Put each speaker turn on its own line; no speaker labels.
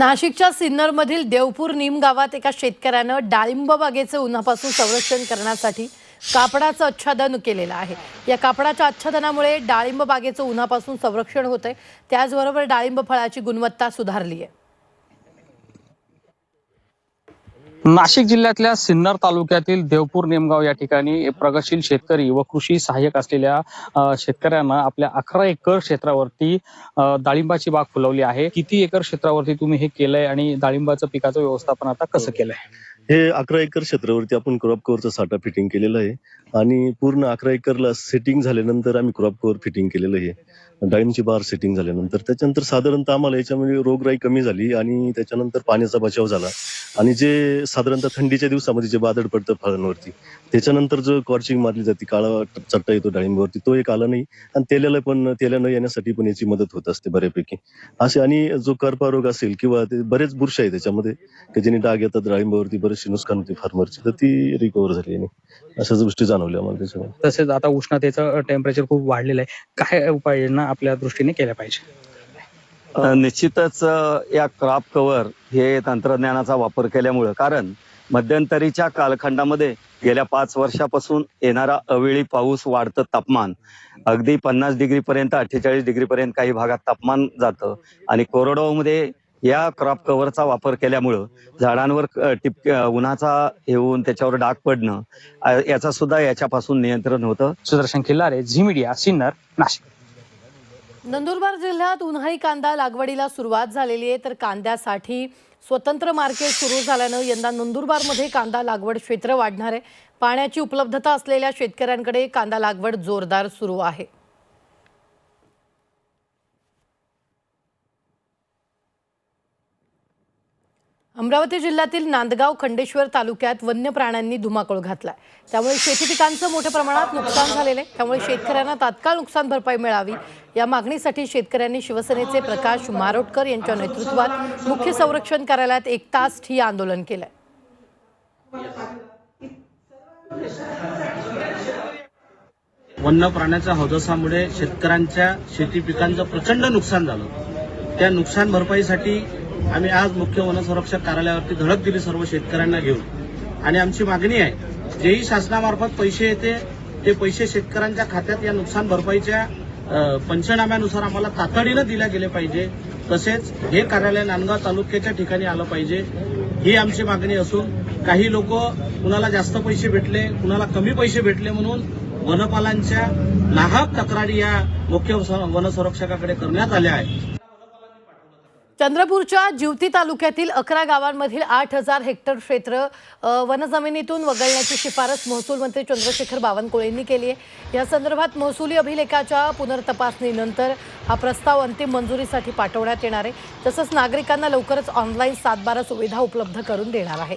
नाशिकच्या सिन्नरमधील देवपूर निम गावात एका शेतकऱ्यानं डाळिंब बागेचं उन्हापासून संरक्षण करण्यासाठी कापडाचं आच्छादन केलेलं आहे. या कापडाच्या आच्छादनामुळे डाळिंब बागेचं उन्हापासून संरक्षण होतंय. त्याचबरोबर डाळिंब फळाची गुणवत्ता सुधारली आहे
नाशिक जिल्ह्यातल्या सिन्नर तालुक्यातील देवपूर नेमगाव या ठिकाणी प्रगतशील शेतकरी व कृषी सहाय्यक असलेल्या शेतकऱ्यांना आपल्या अकरा एकर क्षेत्रावरती डाळिंबाची बाग फुलवली आहे. किती एकर क्षेत्रावरती तुम्ही हे केलंय आणि डाळिंबाचं पिकाचं व्यवस्थापन आता कसं केलंय?
हे अकरा एकर क्षेत्रावरती आपण क्रॉप कव्हरचा साठा फिटिंग केलेला आहे. आणि पूर्ण अकरा एकरला सेटिंग झाल्यानंतर आम्ही क्रॉप कव्हर फिटिंग केलेलं आहे. डाळिंबची बार सेटिंग झाल्यानंतर. त्याच्यानंतर साधारणतः आम्हाला याच्यामध्ये रोगराई कमी झाली आणि त्याच्यानंतर पाण्याचा बचाव झाला. आणि जे साधारणतः थंडीच्या दिवसामध्ये जे बादड पडतं फळांवरती त्याच्यानंतर जो कॉर्चिंग मारली जाते काळा चट्टा येतो डाळिंबावरती तो एक आला नाही. आणि तेल्याला पण तेल्या न येण्यासाठी पण याची मदत होत असते बऱ्यापैकी. असे आणि जो करपा रोग असेल किंवा बरेच बुरशी आहे त्याच्यामध्ये की ज्याने डाग येतात डाळिंबावरती बरेचशी नुकसान होते फार्मरची तर ती रिकव्हर झाली आणि अशा गोष्टी जाणवल्या आम्हाला त्याच्यामध्ये.
तसेच आता उष्णतेचं टेम्परेचर खूप वाढलेलं आहे. काय उपाययोजना आपल्या दृष्टीने केल्या पाहिजे?
निश्चितच या क्रॉप कव्हर हे तंत्रज्ञानाचा वापर केल्यामुळं कारण मध्यंतरीच्या कालखंडामध्ये गेल्या पाच वर्षापासून येणारा अवेळी पाऊस वाढतं तापमान. अगदी पन्नास डिग्री पर्यंत अठ्ठेचाळीस डिग्री पर्यंत काही भागात तापमान जातं आणि कोरडवाहूमध्ये या क्रॉप कव्हरचा वापर केल्यामुळं झाडांवर अ, टिप उन्हाचा येऊन त्याच्यावर डाग पडणं याचा सुद्धा याच्यापासून नियंत्रण होतं.
Sudarshan Khillare Zee media Sinnar Nashik.
नंदुरबार जिल्ह्यात उन्हाळी कांदा लागवडीला सुरुवात झालेली आहे तर कांद्यासाठी स्वतंत्र मार्केट सुरू झाल्यानं यंदा नंदुरबारमध्ये कांदा लागवड क्षेत्र वाढणार आहे. पाण्याची उपलब्धता असलेल्या शेतकऱ्यांकडे कांदा लागवड जोरदार सुरू आहे. अमरावती जिल्ह्यातील नांदगाव खंडेश्वर तालुक्यात वन्य प्राण्यांनी धुमाकूळ घातलाय. त्यामुळे शेती पिकांचं मोठ्या प्रमाणात नुकसान झालेलं आहे. त्यामुळे शेतकऱ्यांना तात्काळ नुकसान भरपाई मिळावी. या मागणीसाठी शेतकऱ्यांनी शिवसेनेचे प्रकाश मारोटकर यांच्या नेतृत्वात मुख्य संरक्षण कार्यालयात एक तास ही आंदोलन केलंय.
वन्य प्राण्याच्या हौदसामुळे शेतकऱ्यांच्या शेती पिकांचं प्रचंड नुकसान झालं. त्या नुकसान भरपाईसाठी आम्ही आज मुख्य वनसंरक्षक कार्यालयावरती धडक दिली सर्व शेतकऱ्यांना घेऊन. आणि आमची मागणी आहे जेही शासनामार्फत पैसे येते ते पैसे शेतकऱ्यांच्या खात्यात या नुकसान भरपाईच्या पंचनाम्यानुसार आम्हाला तातडीनं दिल्या गेले पाहिजे. तसेच हे कार्यालय नांदगाव तालुक्याच्या ठिकाणी आलं पाहिजे. ही आमची मागणी असून काही लोक कुणाला जास्त पैसे भेटले कुणाला कमी पैसे भेटले म्हणून वनपालांच्या नाहक तक्रारी या मुख्य वनसंरक्षकाकडे करण्यात आल्या आहेत.
चंद्रपूरच्या जिवती तालुक्यातील अकरा गावांमधील आठ हजार हेक्टर क्षेत्र वनजमिनीतून वगळण्याची शिफारस महसूल मंत्री चंद्रशेखर बावनकुळेंनी केली आहे. या संदर्भात महसुली अभिलेखाच्या पुनर्तपासणीनंतर हा प्रस्ताव अंतिम मंजुरीसाठी पाठवण्यात येणार आहे. तसंच नागरिकांना लवकरच ऑनलाईन सातबारा सुविधा उपलब्ध करून देणार आहे.